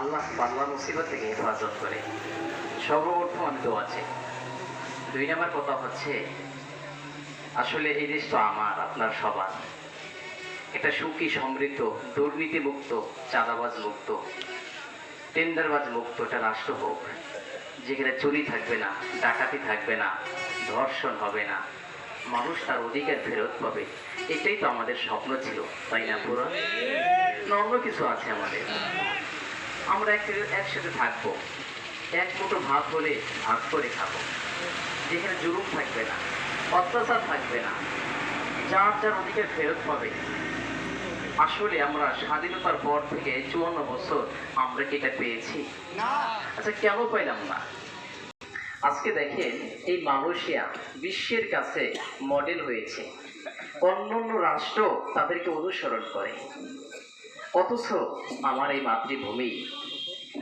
আল্লাহ মুসিবত থেকে হেফাজত করে। সর্বপ্রথম আছে। দুই নম্বর কথা হচ্ছে, আসলে এই দেশ তো আমার, আপনার সবার। এটা সুখী, সমৃদ্ধ দুর্নীতি মুক্ত চাঁদাবাজ মুক্ত, টেন্ডারবাজ মুক্ত এটা রাষ্ট্র হোক, যেখানে চুরি থাকবে না, ডাকাতি থাকবে না, ধর্ষণ হবে না, মানুষ তার অধিকার ফেরত পাবে। এটাই তো আমাদের স্বপ্ন ছিল, তাই না, পুরো? অন্য কিছু আছে আমাদের। আমরা এক একসাথে থাকব। এক মুঠো ভাগ হলে ভাগ করে খাব। যেখানে জুলুম থাকবে না অত্যাচার থাকবে না যার যার অধিকার ফেরত পাবে। আসলে আমরা স্বাধীনতার পর থেকে চুয়ান্ন বছর আমরা কি এটা পেয়েছি? আচ্ছা কেন পাইলাম না? আজকে দেখেন এই মালয়েশিয়া বিশ্বের কাছে মডেল হয়েছে। অন্য অন্য রাষ্ট্র তাদেরকে অনুসরণ করে। অথচ আমার এই মাতৃভূমি।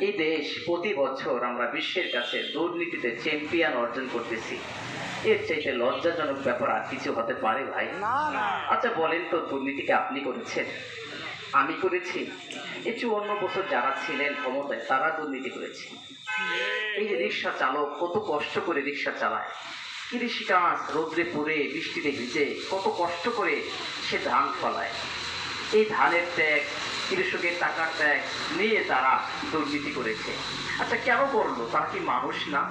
এই দেশ প্রতি বছর আমরা বিশ্বের কাছে দুর্নীতিতে চ্যাম্পিয়ন অর্জন করতেছি। এর চাইতে লজ্জাজনক ব্যাপার আর কিছু হতে পারে ভাই? আচ্ছা বলেন তো দুর্নীতিকে আপনি করেছেন? আমি করেছি। এই চুয়ান্ন বছর যারা ছিলেন ক্ষমতায় তারা দুর্নীতি করেছে। এই যে রিক্সা চালক কত কষ্ট করে রিক্সা চালায়। কৃষিকাজ রোদ্রে পড়ে বৃষ্টিতে ভিজে কত কষ্ট করে সে ধান ফলায়। এই ধানের ট্যাগ কৃষকের টাকার ট্যাগ নিয়ে তারা দুর্নীতি করেছে। আচ্ছা কেন করল? তারা কি মানুষ না?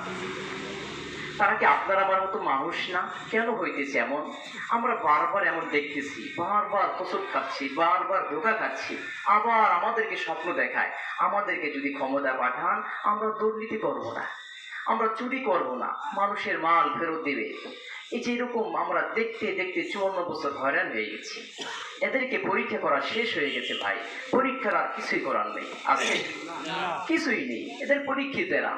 তারা কি আপনার আমার মতো মানুষ না? কেন হইতেছে এমন? আমরা বারবার এমন দেখতেছি, বারবার ওষুধ খাচ্ছি, বারবার ধোকা খাচ্ছি। আবার আমাদেরকে স্বপ্ন দেখায়, আমাদেরকে যদি ক্ষমতা পাঠান, আমরা দুর্নীতি করব না। আমরা চুরি করব না, মানুষের মাল ফেরত দেবে। এই যে এরকম আমরা দেখতে দেখতে চুয়ান্ন বছর হয়রান হয়ে গেছি। এদেরকে পরীক্ষা করা শেষ হয়ে গেছে ভাই। পরীক্ষার আর কিছুই করার নেই আছে কিছুই নেই। এদের পরীক্ষিত এরা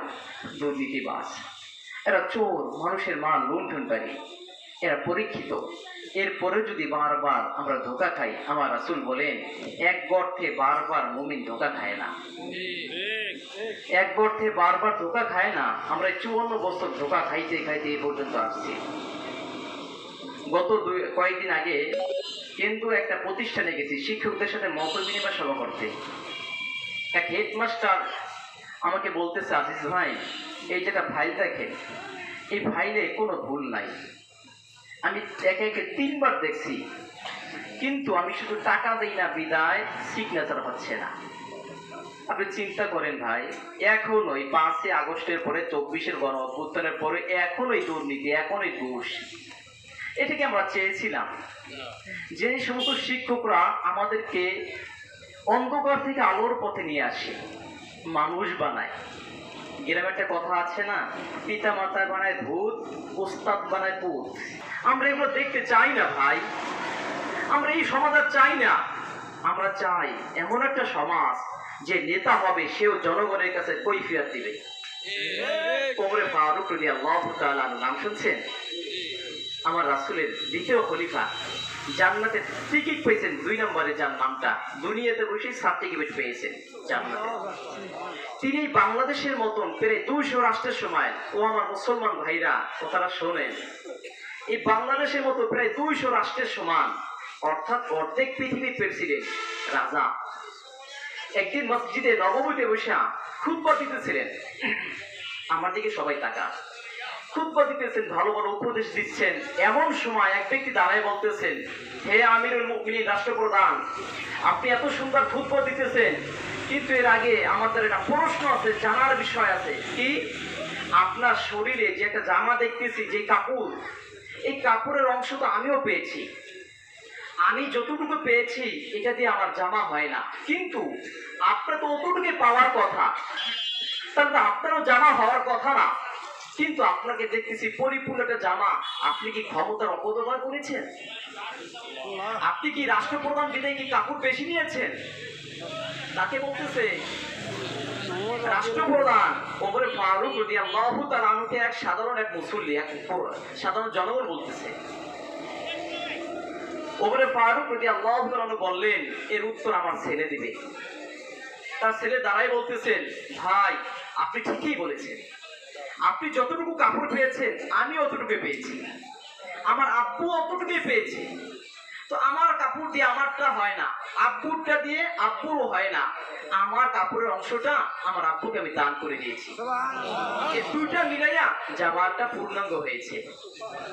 দুর্নীতিবাস এরা চোর, মানুষের মাল লুণ্ঠনকারী। এরা পরীক্ষিত। এরপরে যদি বারবার আমরা ধোকা খাই, আমার রাসুল বলেন, এক গর্থে বারবার মুমিন ধোকা খায় না। এক গর্থে বারবার ধোকা খায় না, আমরা চুয়ান্ন বছর ধোকা খাইতে খাইতে এই পর্যন্ত আসছি। গত দুই, কয়েকদিন আগে কিন্তু একটা প্রতিষ্ঠানে গেছি, শিক্ষকদের সাথে মত বিনিময় সভা করতে। এক হেডমাস্টার আমাকে বলতেছে, আজিজ ভাই, এই যেটা ফাইল দেখেন, এই ফাইলে কোনো ভুল নাই। আমি একে একে তিনবার দেখছি। কিন্তু আমি শুধু টাকা দিই না, বিদায় সিগনেচার হচ্ছে না। আপনি চিন্তা করেন ভাই, এখন ওই পাঁচই আগস্টের পরে, চব্বিশের গণ অভ্যুত্থানের পরে এখন ওই দুর্নীতি, এখন ওই ঘুষ। এটাকে আমরা চেয়েছিলাম যে সমস্ত শিক্ষকরা আমাদেরকে অন্ধকার থেকে আলোর পথে নিয়ে আসে, মানুষ বানায়। গ্রামে একটা কথা আছে না পিতা মাতা বানায় ভূত, উস্তাদ বানায় পুত। আমরা এগুলো দেখতে চাই না ভাই। আমরা এই সমাজ চাই না। আমরা চাই এমন একটা সমাজ যে নেতা হবে, সেও জনগণের কাছে কৈফিয়ত দিবে। কোমরে ফারুক নাম শুনছেন? আমার রাসূলের দ্বিতীয় খলিফা। জান্নাতে টিকিট পেয়েছেন দুই নম্বরে, যার নামটা দুনিয়াতে বসেই সার্টিফিকেট পেয়েছেন জান্নাতে। তিনি বাংলাদেশের মতন প্রায় দুইশো রাষ্ট্রের সময় ও আমার মুসলমান ভাইরা ও তারা শোনেন। এই বাংলাদেশের মতো প্রায় দুইশো রাষ্ট্রের সমান, অর্থাৎ অর্ধেক পৃথিবীর প্রেসিডেন্ট রাজা। একদিন মসজিদে নবমীতে বসে খুতবা দিতেছিলেন। আমার দিকে সবাই তাকা খুতবা দিতেছেন ভালো ভালো উপদেশ দিচ্ছেন, এমন সময় এক ব্যক্তি দাঁড়ায় বলতেছেন, হে আমিরুল মুমিনিন, রাষ্ট্রপ্রধান, আপনি এত সুন্দর খুতবা দিতেছেন, কিন্তু এর আগে আমাদের একটা প্রশ্ন আছে, জানার বিষয় আছে। কি? আপনার শরীরে যে একটা জামা দেখতেছি, যে কাপড়, এই কাপড়ের অংশ তো আমিও পেয়েছি। আমি যতটুকু পেয়েছি, এটা দিয়ে আমার জামা হয় না। কিন্তু আপনার তো অতটুকু পাওয়ার কথা। তাহলে তো আপনারও জামা হওয়ার কথা না। কিন্তু আপনাকে দেখতেছি পরিপূর্ণ একটা জামা। আপনি কি ক্ষমতার অপব্যবহার করেছেন? আপনি কি রাষ্ট্রপ্রধান বিদায় কি কাপড় বেশি নিয়েছেন? তাকে বলতেছে রাষ্ট্রপ্রধান ওমরে ফারুক রদি আল্লাহ তার আনুকে এক সাধারণ এক মুসল্লি এক সাধারণ জনগণ বলতেছে। ওমরে ফারুক রদি আল্লাহ বললেন এর উত্তর আমার ছেলে দিবে। তার ছেলে দাঁড়াই বলতেছেন ভাই আপনি ঠিকই বলেছেন। আপনি যতটুকু কাপড় পেয়েছেন আমি অতটুকু পেয়েছি। আমার আব্বু অতটুকুই পেয়েছি। তো আমার কাপড় দিয়ে আমারটা হয় না। আব্বুরটা দিয়ে আব্বুরও হয় না। আমার কাপড়ের অংশটা আমার আব্বুকে আমি দান করে দিয়েছি। দুইটা মিলাইয়া জামাটা পূর্ণাঙ্গ হয়েছে।